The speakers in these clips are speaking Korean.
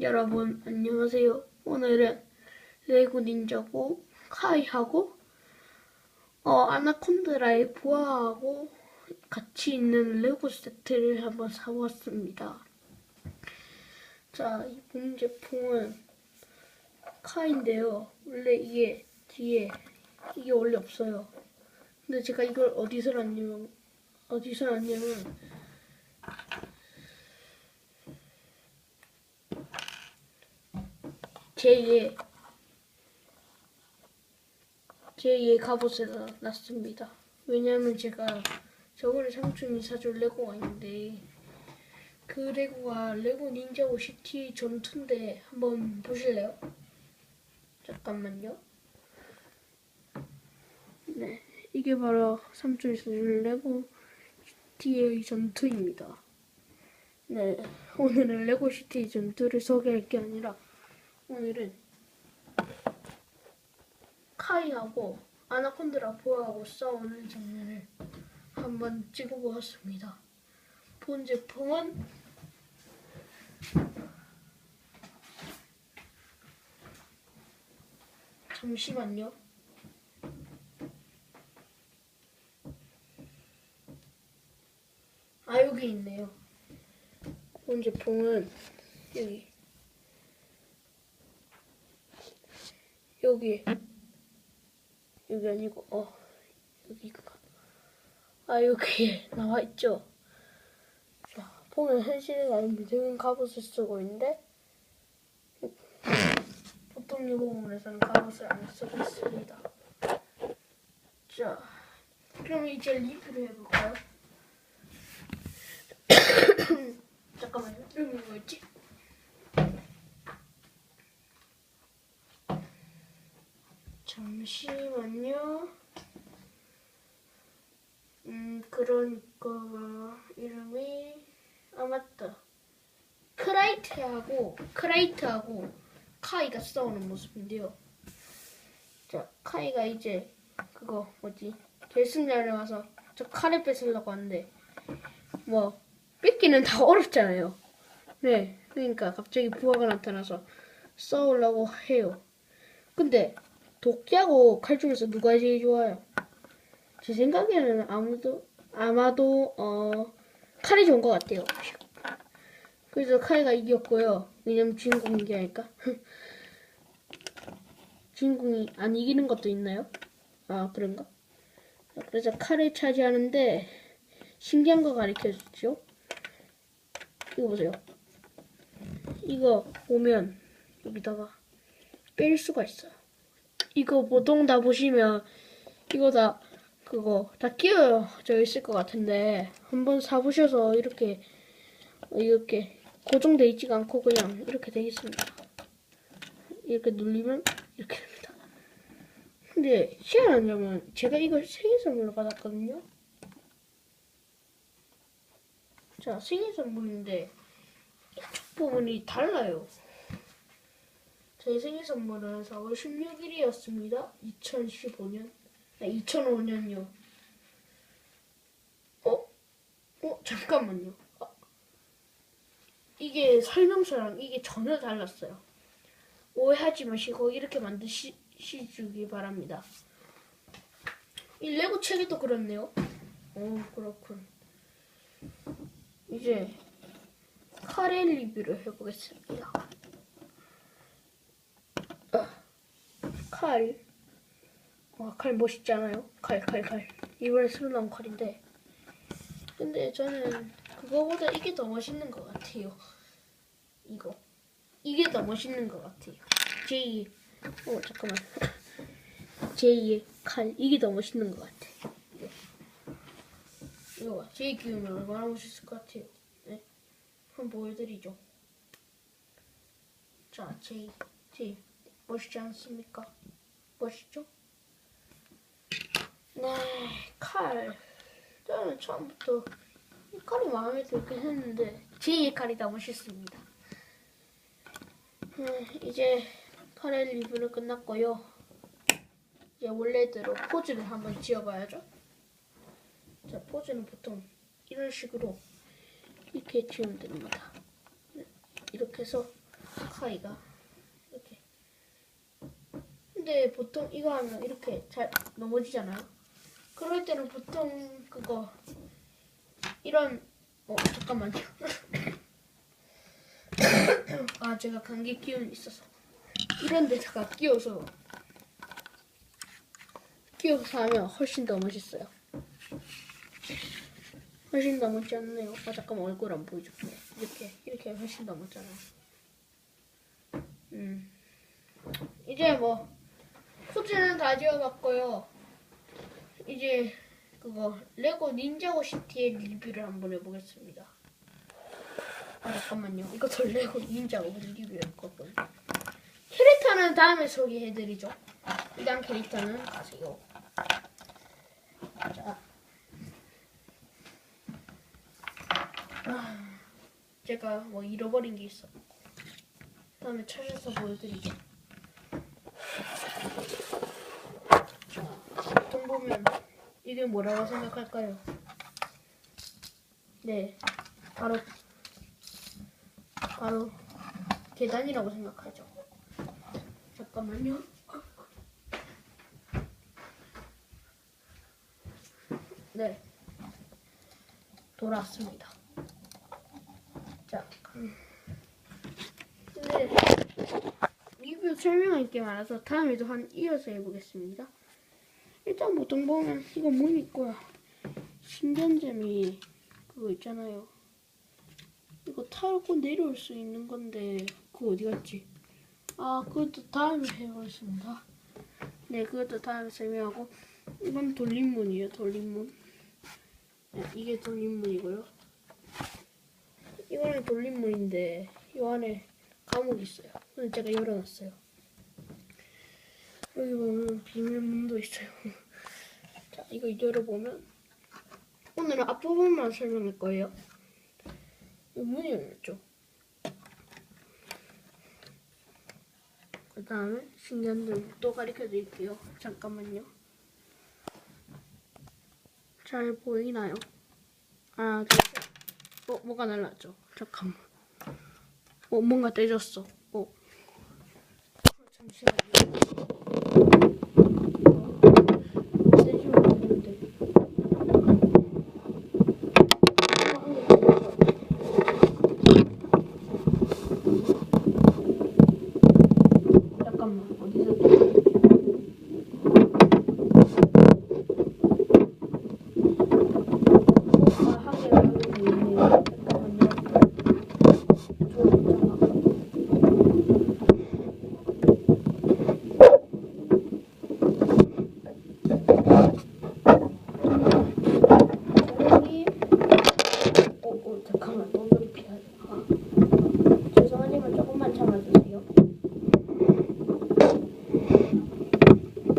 여러분 안녕하세요. 오늘은 레고 닌자고 카이하고 어 아나콘드라의 부하하고 같이 있는 레고 세트를 한번 사왔습니다. 자, 이본 제품은 카인데요. 원래 이게 뒤에 이게 원래 없어요. 근데 제가 이걸 어디서 났냐면 어디서 났냐면 제2의 제2의 갑옷에서 났습니다. 왜냐하면 제가 저번에 삼촌이 사준 레고가 있는데 그 레고가 레고 닌자고 시티 전투인데 한번 보실래요? 잠깐만요. 네, 이게 바로 삼촌이 사준 레고 시티의 전투입니다. 네, 오늘은 레고 시티 전투를 소개할 게 아니라 오늘은 카이하고 아나콘드라 보아하고 싸우는 장면을 한번 찍어보았습니다. 본 제품은 잠시만요. 아 여기 있네요. 본 제품은 여기 여기 여기 아니고 어 여기가 아 여기에 나와 있죠. 자 보면 현실이 아닌 믿음인 갑옷을 쓰고 있는데 보통 유공물에서는 갑옷을 안 쓰고 있습니다. 자 그럼 이제 리뷰를 해볼까요? 이름이 뭐였지? 잠시만요. 음, 그러니까 이름이 아 맞다. 크라이트하고 크라이트하고 카이가 싸우는 모습인데요. 자, 카이가 이제 그거 뭐지? 결승전에 와서 저 칼을 뺏으려고 하는데 뭐 뺏기는 다 어렵잖아요. 네, 그러니까 갑자기 부하가 나타나서 싸우려고 해요. 근데 도끼하고 칼 중에서 누가 제일 좋아요? 제 생각에는 아무도 아마도 어 칼이 좋은 것 같아요. 그래서 칼이가 이겼고요. 왜냐면 주인공인 게 아닐까? 주인공이 안 이기는 것도 있나요? 아 그런가? 그래서 칼을 차지하는데 신기한 거 가르쳐 줬죠. 이거 보세요. 이거 보면 여기다가 뺄 수가 있어요. 이거 보통 다 보시면 이거 다 그거 다 끼워져 있을 것 같은데 한번 사보셔서 이렇게 이렇게 고정돼 있지가 않고 그냥 이렇게 돼 있습니다. 이렇게 눌리면 이렇게 됩니다. 근데 희한한 점은 제가 이걸 생일 선물로 받았거든요. 자 생일 선물인데 이쪽 부분이 달라요. 제 생일 선물은 4월 16일이었습니다. 2015년. 아, 2005년요. 어? 어? 잠깐만요. 아, 이게 설명서랑 이게 전혀 달랐어요. 오해하지 마시고 이렇게 만드시주기 바랍니다. 이 레고 책에도 그렇네요. 어, 그렇군. 이제 카레 리뷰를 해보겠습니다. 칼. 와, 칼 멋있잖아요? 칼, 칼, 칼. 이번에 새로 나온 칼인데. 근데 저는 그거보다 이게 더 멋있는 것 같아요. 이거. 이게 더 멋있는 것 같아요. 제2. 어, 잠깐만. 제2의 칼. 이게 더 멋있는 것 같아. 이거. 이거 봐. 제2 기우면 얼마나 멋있을 것 같아요. 네. 한번 보여드리죠. 자, 제2. 제2. 멋있지 않습니까? 멋있죠? 네, 칼. 저는 처음부터 이 칼이 마음에 들긴 했는데 제2 칼이 더 멋있습니다. 네, 이제 칼의 리뷰는 끝났고요. 이제 원래대로 포즈를 한번 지어봐야죠. 자, 포즈는 보통 이런 식으로 이렇게 지으면 됩니다. 네, 이렇게 해서 이렇게. 근데 보통 이거 하면 이렇게 잘 넘어지잖아요. 그럴 때는 보통 그거 이런 어 잠깐만요. 아 제가 감기 기운이 있어서 이런 데다가 끼워서 끼워서 하면 훨씬 더 멋있어요. 훨씬 더 멋지 않나요? 아 잠깐만 얼굴 안 보여줄게. 이렇게 이렇게 훨씬 더 멋잖아요. 음 이제 뭐 포즈는 다 지어봤고요. 이제 그거 레고 닌자고 시티의 리뷰를 한번 해보겠습니다. 아 잠깐만요. 이것도 레고 닌자고 리뷰였거든. 캐릭터는 다음에 소개해드리죠. 일단 캐릭터는 가세요. 자, 아, 제가 뭐 잃어버린 게 있어. 다음에 찾아서 보여드리죠. 보면 이게 뭐라고 생각할까요? 네, 바로 바로 계단이라고 생각하죠. 잠깐만요. 네, 돌아왔습니다. 자, 음. 근데 리뷰 설명할 게 많아서 다음에도 한 이어서 해보겠습니다. 일단 보통 보면 이거 뭐일 거야. 신전잼이 그거 있잖아요. 이거 타고 내려올 수 있는 건데 그거 어디 갔지? 아 그것도 다음에 해보겠습니다. 네 그것도 다음에 설명하고 이건 돌림문이에요 돌림문. 네, 이게 돌림문이고요. 이거는 돌림문인데 이 안에 감옥이 있어요. 근데 제가 열어놨어요. 여기 보면 비밀문도 있어요. 자, 이거 열어보면 오늘은 앞부분만 설명할 거예요. 이 문이 열렸죠. 그 다음에 신기한 점또 가르쳐 드릴게요. 잠깐만요. 잘 보이나요? 셋. 어, 뭐가 날랐죠? 잠깐만. 어, 뭔가 떼졌어. 어. 어, 잠시만요. 떼지면 되는데. 잠깐만, 어디서 떼졌지? 아, 한 개가 여기 있네요. 잠깐만요. 여기 어, 어, 잠깐만 너무 피하지 마. 죄송하지만 조금만 참아주세요.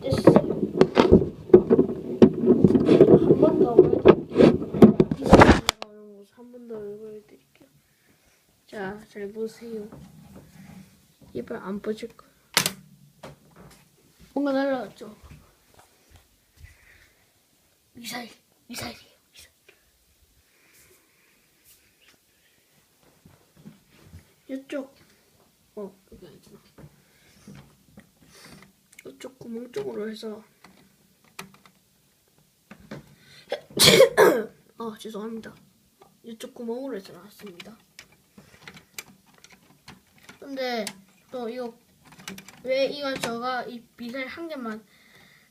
됐어요. 한 번 더 보여드릴게요. 한 번 더 보여드릴게요. 자, 잘 보세요. 이발 안 빠질 거야. 뭔가 날라갔죠? 미사일, 미사일이에요, 미사일. 이쪽, 어, 여기 아니구나. 이쪽 구멍 쪽으로 해서. 아, 죄송합니다. 이쪽 구멍으로 해서 나왔습니다. 근데 또 이거 왜 이건 저가 이 미사일 한 개만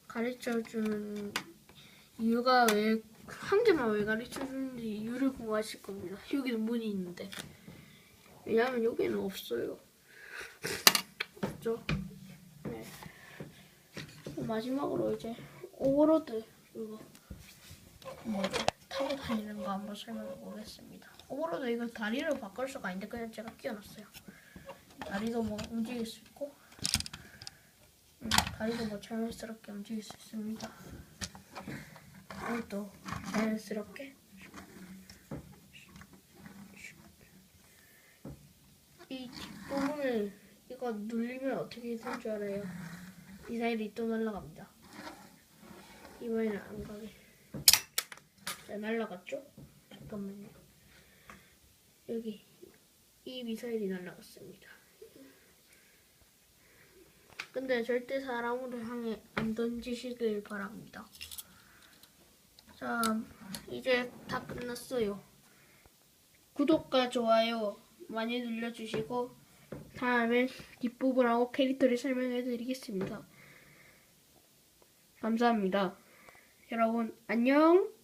가르쳐 주는 이유가 왜 한 개만 왜 가르쳐 주는지 이유를 궁금하실 겁니다. 여기는 문이 있는데 왜냐하면 여기는 없어요. 없죠? 네. 마지막으로 이제 오버로드 이거? 타고 다니는 거 한번 설명해 보겠습니다. 오버로드 이거 다리를 바꿀 수가 있는데 그냥 제가 끼워놨어요. 다리도 뭐 움직일 수 있고 음, 다리도 뭐 자연스럽게 움직일 수 있습니다. 이것도 자연스럽게 이 뒷부분을 이거 눌리면 어떻게 될줄 알아요? 미사일이 또 날아갑니다. 이번에는 안 가게. 자, 날아갔죠? 잠깐만요. 여기 이 미사일이 날아갔습니다. 근데 절대 사람으로 향해 안 던지시길 바랍니다. 자, 이제 다 끝났어요. 구독과 좋아요 많이 눌러주시고 다음엔 뒷부분 하고 캐릭터를 설명해 드리겠습니다. 감사합니다. 여러분 안녕.